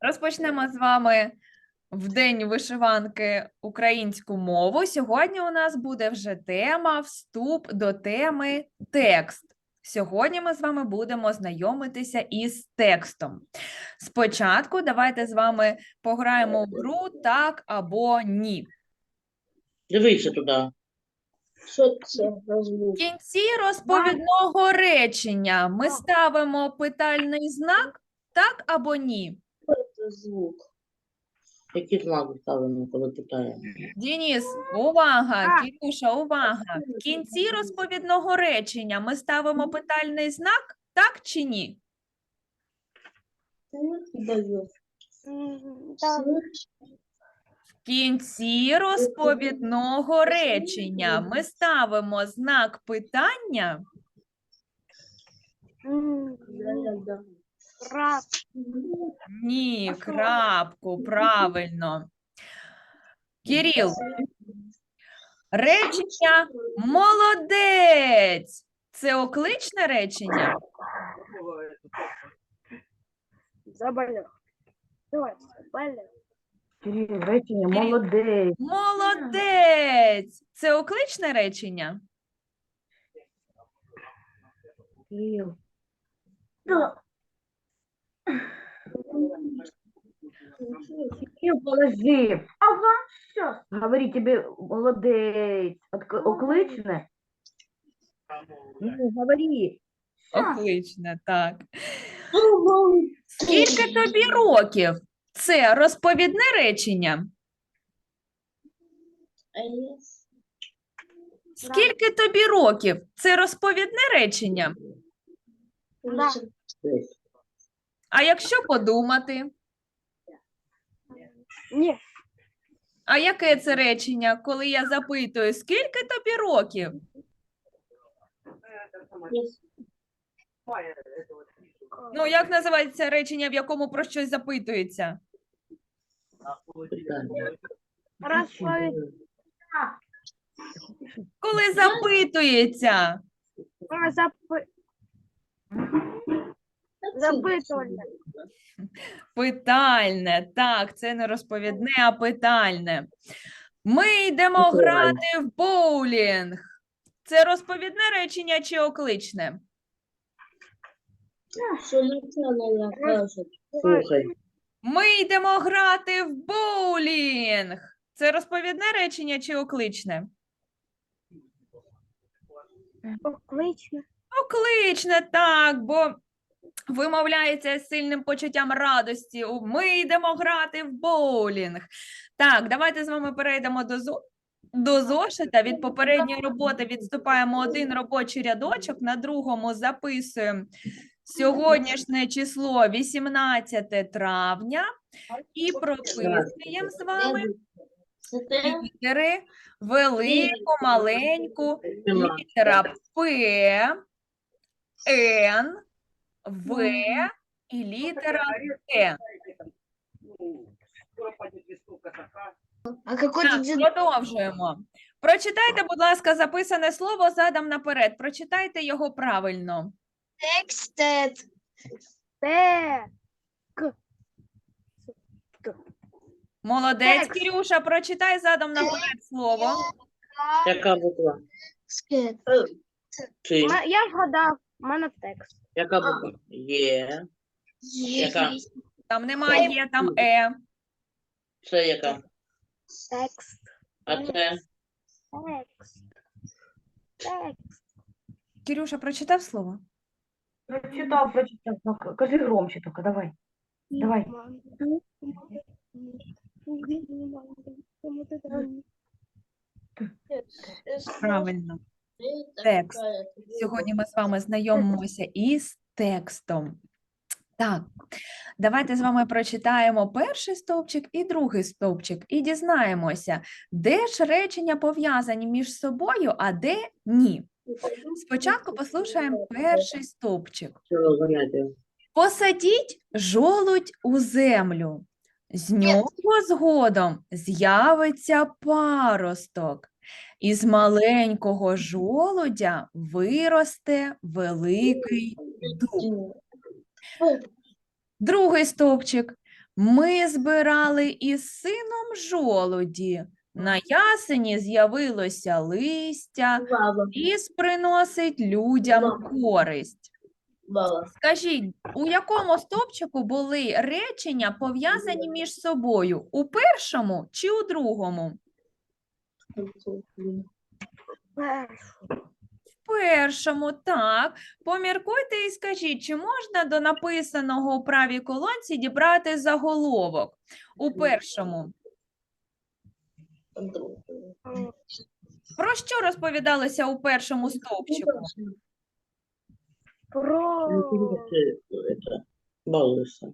Розпочнемо з вами в день вишиванки українську мову. Сьогодні у нас буде вже тема вступ до теми текст. Сьогодні ми з вами будемо знайомитися із текстом. Спочатку давайте з вами пограємо в гру так або ні. Дивися туди. Що це В кінці розповідного речення ми ставимо питальний знак так або ні. Це звук. Які знаки ставимо, коли питаємо? Дініс, увага, Кірюша, увага. В кінці розповідного речення ми ставимо питальний знак, так чи ні? В кінці розповідного речення ми ставимо знак питання. Раб. Ні, крапку, правильно. Кіріл, речення молодець. Це окличне речення? Давай. Кирил, речення молодець. Молодець. Це окличне речення? Кирил. Кирил, положи. Ага, сейчас. Говори тебе молодець. Отк- Окличне? Ну, говори. Щас. Окличне, так. Скільки тобі років? Це розповідне речення? Скільки тобі років? Це розповідне речення? Да. А якщо подумати, Ні. а яке це речення, коли я запитую, скільки тобі років? Ну, як називається речення, в якому про щось запитується? Розповідь. Коли запитується. Запи... Запитування. Питальне, так, це не розповідне, а питальне. Ми йдемо грати в боулінг. Це розповідне речення чи окличне? Слухай. Ми йдемо грати в боулінг. Це розповідне речення чи окличне? Оклично. Окличне, так, бо вимовляється з сильним почуттям радості. Ми йдемо грати в боулінг. Так, давайте з вами перейдемо до зо... До зошита від попередньої роботи відступаємо один робочий рядочок, на другому записуємо сьогоднішнє число 18 травня і прописуємо з вами літери велику, маленьку, літера П, Н, В і літера Т. А какой Так, продовжуємо. Прочитайте, будь ласка, записане слово задом наперед. Прочитайте його правильно. текст? Т. Молодець, Текст. Кірюша, прочитай задом наперед слово. Яка буква? Чи? Я вгадав. У мене текст. Яка буква? Є. Яка? Там немає, є там Е. Це яка? Текст. А це? Текст. Текст. Кірюша, прочитав слово? Прочитав, прочитав. Ну, к- Кажи громче тільки, давай. Давай. Правильно. Текст. Сьогодні ми з вами знайомимося із текстом. Так, давайте з вами прочитаємо перший стовпчик і другий стовпчик і дізнаємося, де ж речення пов'язані між собою, а де ні. Спочатку послухаємо перший стовпчик. Посадіть жолудь у землю. З нього згодом з'явиться паросток. Із маленького жолудя виросте великий дуб. Другий стовпчик. Ми збирали із сином жолуді. На ясені з'явилося листя, ліс приносить людям користь. Скажіть, у якому стовпчику були речення пов'язані між собою? У першому чи у другому? В першому, так. Поміркуйте і скажіть, чи можна до написаного у правій колонці дібрати заголовок? У першому. Про що розповідалося у першому стовпчику? Про Это, балуешься.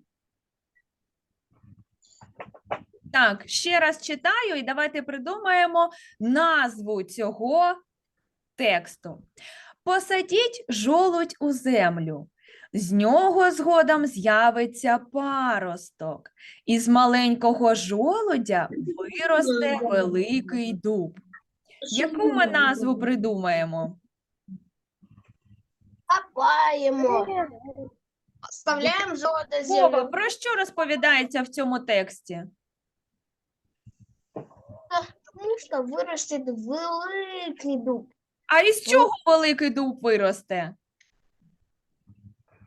Так, ще раз читаю і давайте придумаємо назву цього тексту. Посадіть жолудь у землю. З нього згодом з'явиться паросток. Із маленького жолудя виросте великий дуб. Яку ми назву придумаємо? Копаємо. Оставляємо Вова, землю. про що розповідається в цьому тексті? Що виросте великий дуб. А із чого великий дуб виросте?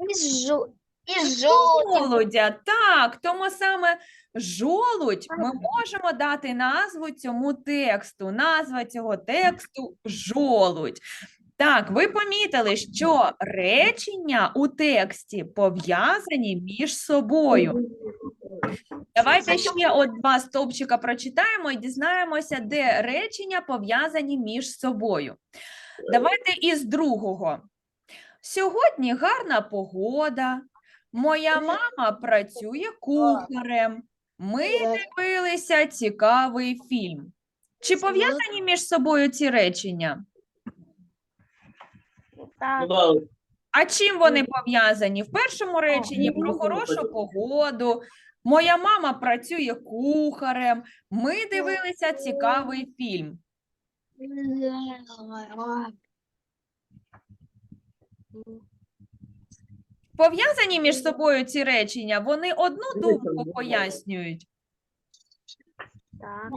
Із, жо... із. Жолудя, так, тому саме жолудь ми можемо дати назву цьому тексту. Назва цього тексту жолудь. Так, ви помітили, що речення у тексті пов'язані між собою. Давайте ще от два стовпчика прочитаємо і дізнаємося, де речення пов'язані між собою. Давайте із другого. Сьогодні гарна погода. Моя мама працює кухарем. Ми дивилися цікавий фільм. Чи пов'язані між собою ці речення? Так, А чим вони пов'язані? В першому реченні про хорошу погоду. Моя мама працює кухарем. Ми дивилися цікавий фільм. Пов'язані між собою ці речення, вони одну думку пояснюють. так.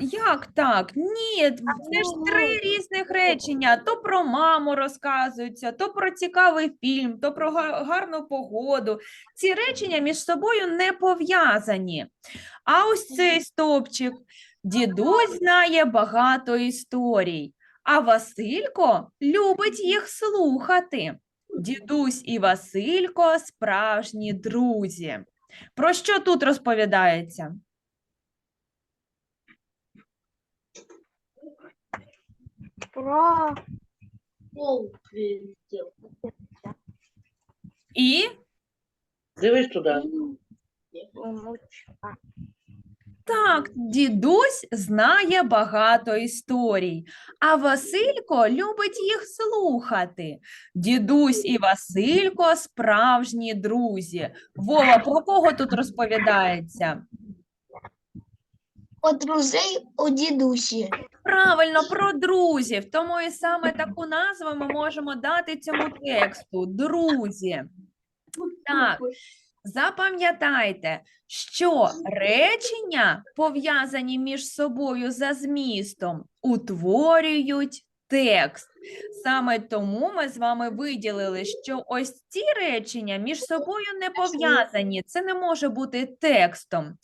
Як так? Ні, це ж три різних речення. То про маму розказуються, то про цікавий фільм, то про гарну погоду. Ці речення між собою не пов'язані. А ось цей стовпчик. Дідусь знає багато історій, а Василько любить їх слухати. Дідусь і Василько справжні друзі. Про що тут розповідається? Про Пол прилетел. І Дивись туда. внучка. Так, дідусь знає багато історій, а Василько любить їх слухати. Дідусь і Василько справжні друзі. Вова, про кого тут розповідається? У друзей у дідусі. Правильно, про друзів. Тому і саме таку назву ми можемо дати цьому тексту друзі. Так, запам'ятайте, що речення, пов'язані між собою за змістом, утворюють текст. Саме тому ми з вами виділили, що ось ці речення між собою не пов'язані. Це не може бути текстом.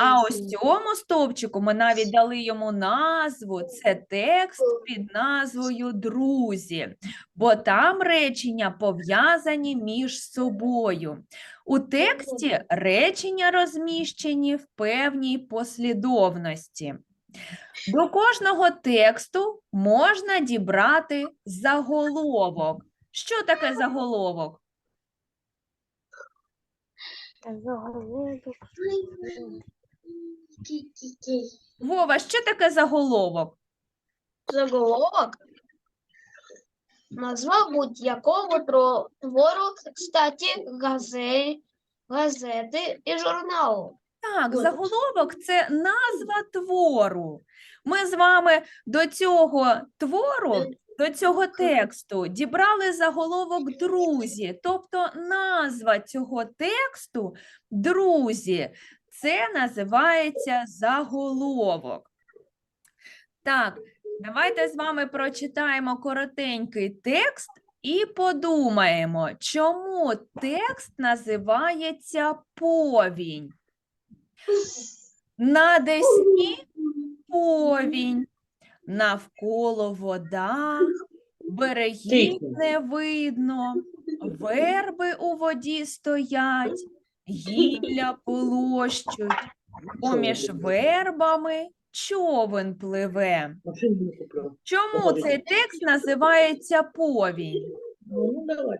А ось цьому стовпчику ми навіть дали йому назву. Це текст під назвою Друзі, бо там речення пов'язані між собою. У тексті речення розміщені в певній послідовності. До кожного тексту можна дібрати заголовок. Що таке заголовок? Заголовок. Вова, що таке заголовок? Заголовок. Назва будь-якого твору, статті, газе- газети і журналу. Так, заголовок це назва твору. Ми з вами до цього твору до цього тексту дібрали заголовок друзі, тобто назва цього тексту друзі. Це називається заголовок. Так, давайте з вами прочитаємо коротенький текст і подумаємо, чому текст називається повінь. На Десні повінь, навколо вода, берегів не видно, верби у воді стоять, гілля полощуть, поміж вербами човен пливе. Чому цей текст називається повінь? Ну, ну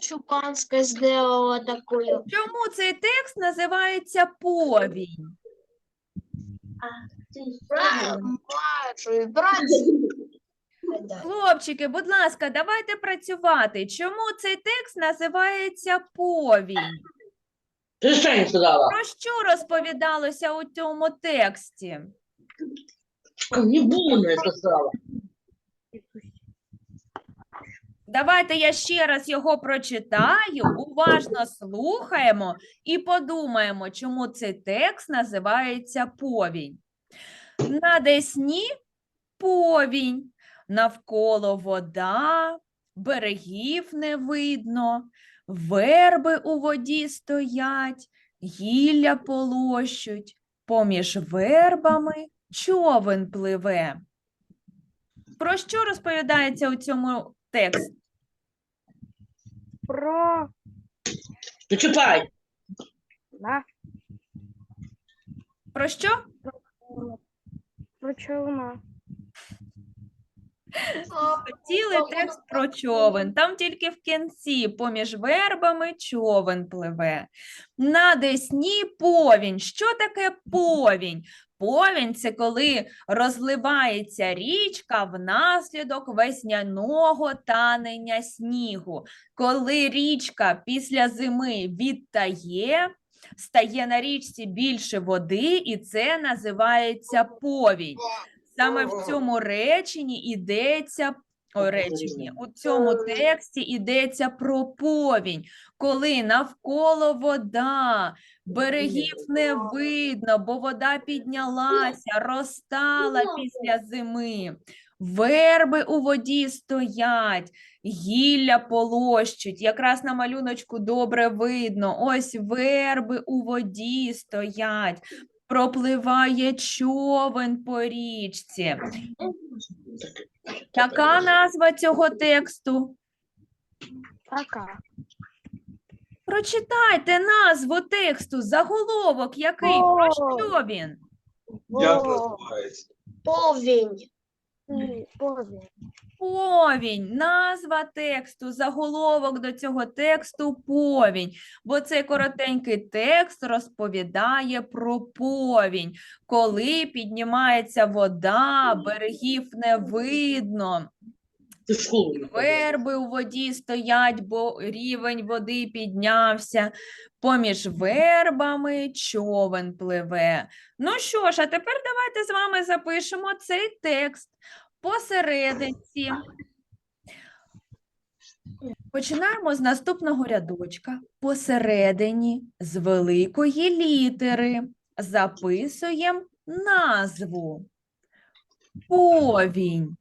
Чупанська сделала такую. Чому цей текст називається повінь? Братья. Хлопчики, будь ласка, давайте працювати. Чому цей текст називається повінь? Не сказала? Про що розповідалося у цьому тексті? Не було, не сказала. Давайте я ще раз його прочитаю, уважно слухаємо і подумаємо, чому цей текст називається повінь. На Десні повінь, навколо вода, берегів не видно, верби у воді стоять, гілля полощуть, поміж вербами човен пливе. Про що розповідається у цьому тексті? Про чіпай. да, Про що? про човна. Цілий текст про човен. Там тільки в кінці поміж вербами човен пливе. На Десні повінь. Що таке повінь? Повінь це коли розливається річка внаслідок весняного танення снігу. Коли річка після зими відтає, стає на річці більше води, і це називається повінь. Саме в цьому реченні йдеться о, реченні, у цьому тексті йдеться про повінь, коли навколо вода, берегів не видно, бо вода піднялася, розтала після зими. Верби у воді стоять, гілля полощуть. Якраз на малюночку добре видно. Ось верби у воді стоять. Пропливає човен по річці. Яка назва цього тексту? Така. Прочитайте назву тексту, заголовок який, про що він? Як називається? Повень. Повінь. Повінь, назва тексту, заголовок до цього тексту повінь, бо цей коротенький текст розповідає про повінь, коли піднімається вода, берегів не видно. В школу. Верби у воді стоять, бо рівень води піднявся. Поміж вербами човен пливе. Ну що ж, а тепер давайте з вами запишемо цей текст посерединці. Починаємо з наступного рядочка. Посередині з великої літери записуємо назву. Повінь.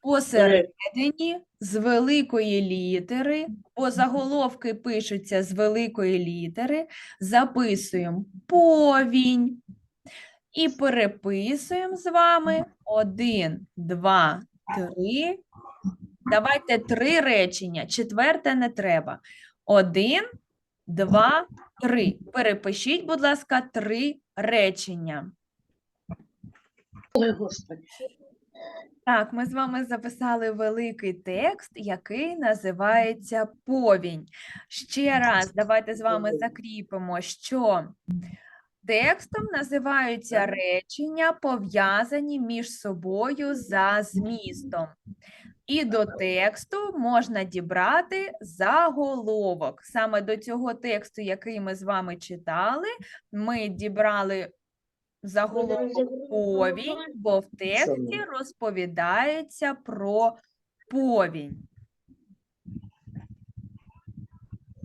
Посередині з великої літери, бо заголовки пишуться з великої літери, записуємо повінь і переписуємо з вами один, два, три. Давайте три речення. Четверте не треба. Один, два, три. Перепишіть, будь ласка, три речення. Ой, Господи. Так, ми з вами записали великий текст, який називається повінь. Ще раз, давайте з вами закріпимо, що текстом називаються речення, пов'язані між собою за змістом. І до тексту можна дібрати заголовок. Саме до цього тексту, який ми з вами читали, ми дібрали заголовок повінь, бо в тексті розповідається про повінь.